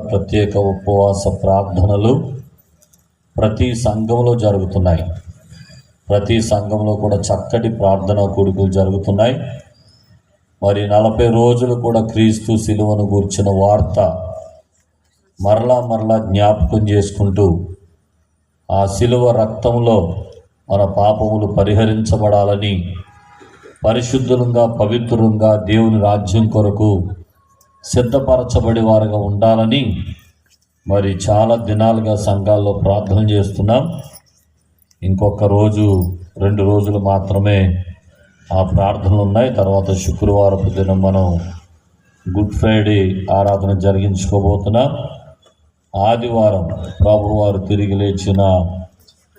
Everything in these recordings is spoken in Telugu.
ప్రత్యేక ఉపవాస ప్రార్థనలు ప్రతి సంఘంలో జరుగుతున్నాయి. ప్రతి సంఘంలో కూడా చక్కటి ప్రార్థన కూడుకులు జరుగుతున్నాయి. మరి నలభై రోజులు కూడా క్రీస్తు శిలువను గూర్చిన వార్త మరలా మరలా జ్ఞాపకం చేసుకుంటూ ఆ శిలువ రక్తంలో మన పాపములు పరిహరించబడాలని పరిశుద్ధంగా పవిత్రంగా దేవుని రాజ్యం కొరకు సిద్ధపరచబడి వారుగా ఉండాలని మరి చాలా దినాలుగా సంఘాల్లో ప్రార్థన చేస్తున్నాం. ఇంకొక రోజు రెండు రోజులు మాత్రమే ఆ ప్రార్థనలు ఉన్నాయి. తర్వాత శుక్రవారపు దినం మనం గుడ్ ఫ్రైడే ఆరాధన జరిగించుకోబోతున్నాం. ఆదివారం ప్రభువారు తిరిగి లేచిన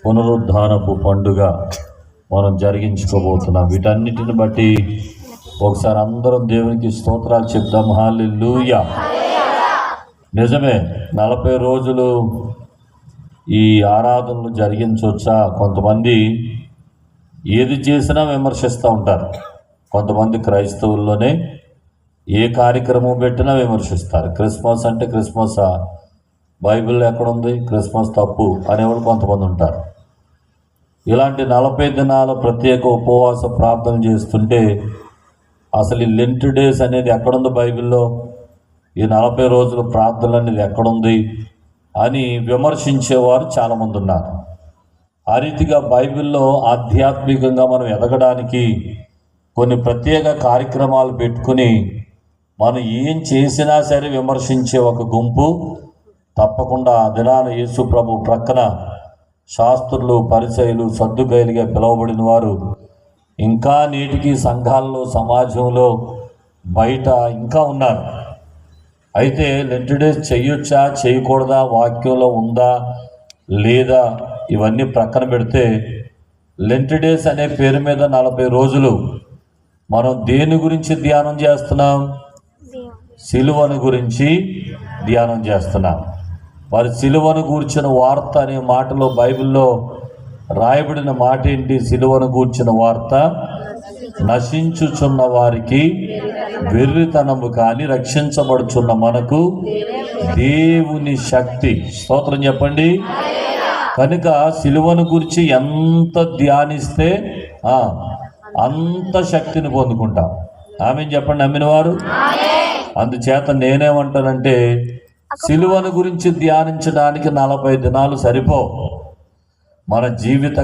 పునరుద్ధానపు పండుగ మనం జరిగించుకోబోతున్నాం. వీటన్నిటిని బట్టి ఒకసారి అందరం దేవునికి స్తోత్రాలు చెప్దాం. హాలెలూయా నిజమే నలభై రోజులు ఈ ఆరాధనలు జరిగించవచ్చా కొంతమంది ఏది చేసినా విమర్శిస్తూ ఉంటారు. కొంతమంది క్రైస్తవుల్లోనే ఏ కార్యక్రమం పెట్టినా విమర్శిస్తారు. క్రిస్మస్ అంటే క్రిస్మసా? బైబిల్ ఎక్కడుంది? క్రిస్మస్ తప్పు అనేవాళ్ళు కొంతమంది ఉంటారు. ఇలాంటి నలభై దినాల ప్రత్యేక ఉపవాస ప్రార్థన చేస్తుంటే అసలు ఈ లెంట్ డేస్ అనేది ఎక్కడుంది బైబిల్లో? ఈ నలభై రోజుల ప్రార్థన అనేది ఎక్కడుంది? అని విమర్శించేవారు చాలామంది ఉన్నారు. ఆ రీతిగా బైబిల్లో ఆధ్యాత్మికంగా మనం ఎదగడానికి కొన్ని ప్రత్యేక కార్యక్రమాలు పెట్టుకుని మనం ఏం చేసినా సరే విమర్శించే ఒక గుంపు తప్పకుండా దినాన యేసు ప్రభు ప్రక్కన శాస్త్రులు పరిచయులు సర్దుగైలుగా పిలువబడిన వారు ఇంకా నేటికి సంఘాల్లో సమాజంలో బయట ఇంకా ఉన్నారు. అయితే లెంటిడేస్ చేయొచ్చా చేయకూడదా వాక్యంలో ఉందా లేదా ఇవన్నీ ప్రక్కన పెడితే లెంటిడేస్ అనే పేరు మీద నలభై రోజులు మనం దేని గురించి ధ్యానం చేస్తున్నాం? సిలువను గురించి ధ్యానం చేస్తున్నాం. మరి సిలువను గూర్చిన వార్త అనే మాటలో బైబిల్లో రాయబడిన మాట ఏంటి? సిలువను గూర్చిన వార్త. నశించుచున్న వారికి వెర్రితనము కానీ రక్షించబడుచున్న మనకు దేవుని శక్తి. స్తోత్రం చెప్పండి. కనుక సిలువను గురించి ఎంత ధ్యానిస్తే అంత శక్తిని పొందుకుంటాం. ఆమె చెప్పండి నమ్మిన వారు అందుచేత నేనేమంటానంటే సిలువను గురించి ధ్యానించడానికి నలభై దినాలు సరిపో మన జీవిత